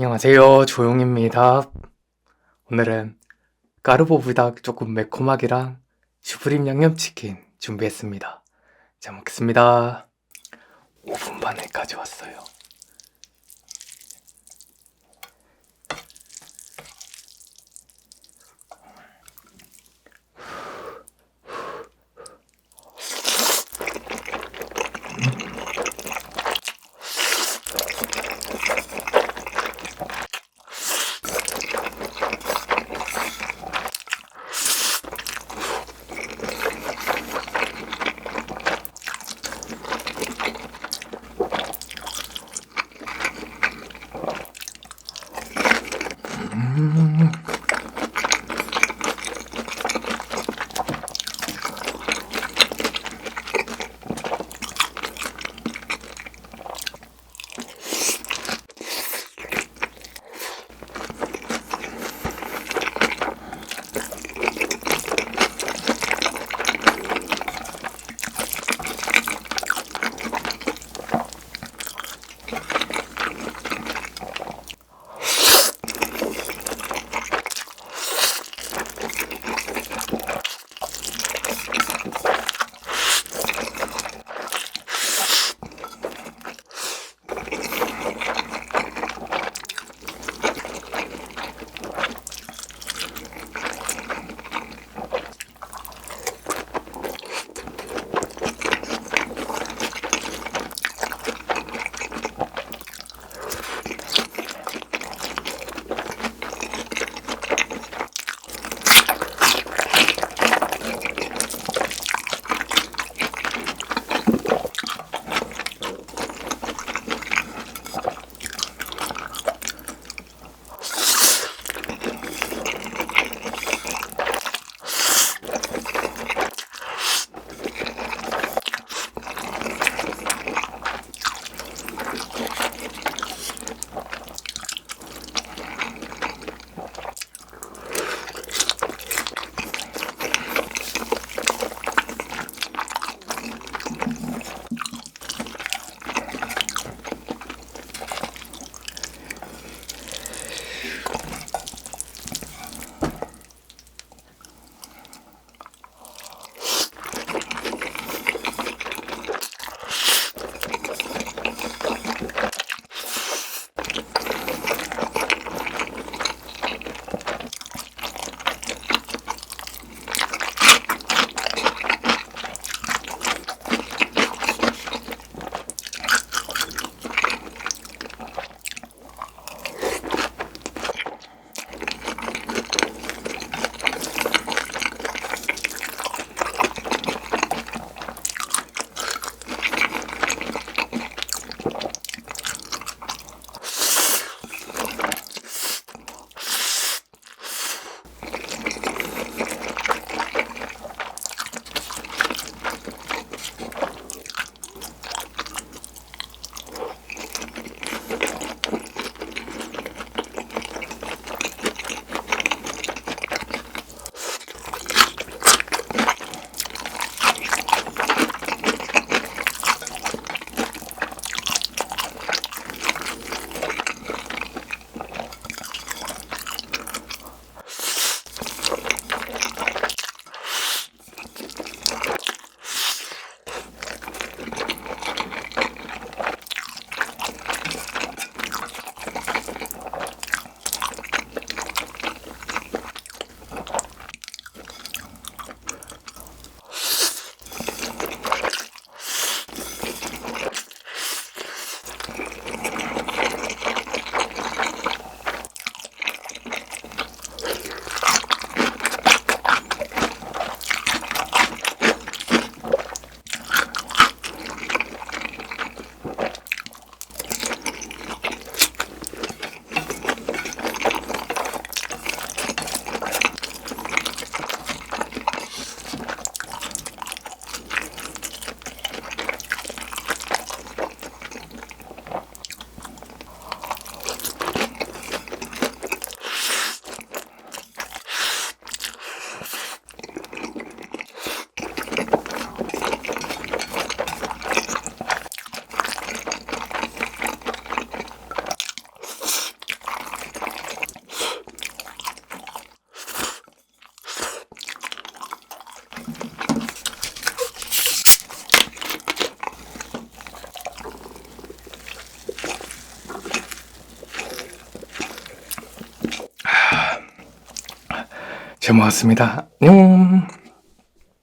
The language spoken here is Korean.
안녕하세요. 조용입니다. 오늘은 까르보부닭 조금 매콤하기랑 슈프림 양념치킨 준비했습니다. 잘 먹겠습니다. 5분 반에 가져왔어요. 잘 먹었습니다. 안녕.